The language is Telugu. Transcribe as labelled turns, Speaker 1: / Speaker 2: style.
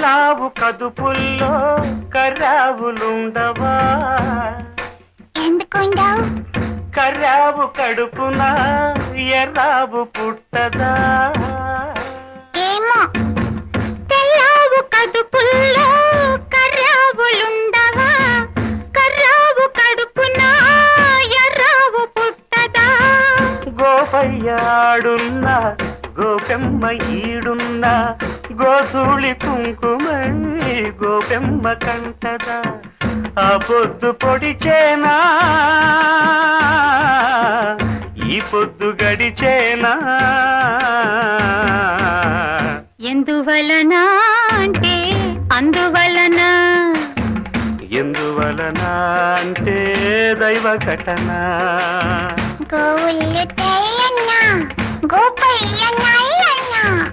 Speaker 1: కర్రావు కదుపుల్లో కర్రావులుండవా?
Speaker 2: ఎందుకుండవు
Speaker 1: కర్రావు కడుపున ఎర్రావు పుట్టదా?
Speaker 2: ఏమో?
Speaker 3: తెల్లావు కర్రావులుండవా? కర్రావు కడుపున ఎర్రావు పుట్టదా?
Speaker 1: గోపయ్యాడున్న గోపెమ్మ ఈడున్న గోధూళి కుంకుమై గోపెమ్మ కంటదా. ఆ పొద్దు పొడిచేనా? ఈ పొద్దు గడిచేనా?
Speaker 3: ఎందువలన అంటే అందువలన?
Speaker 1: ఎందువలన అంటే దైవ ఘటన.
Speaker 2: గోవుల్లు ูไปยังไงอะเนี่ย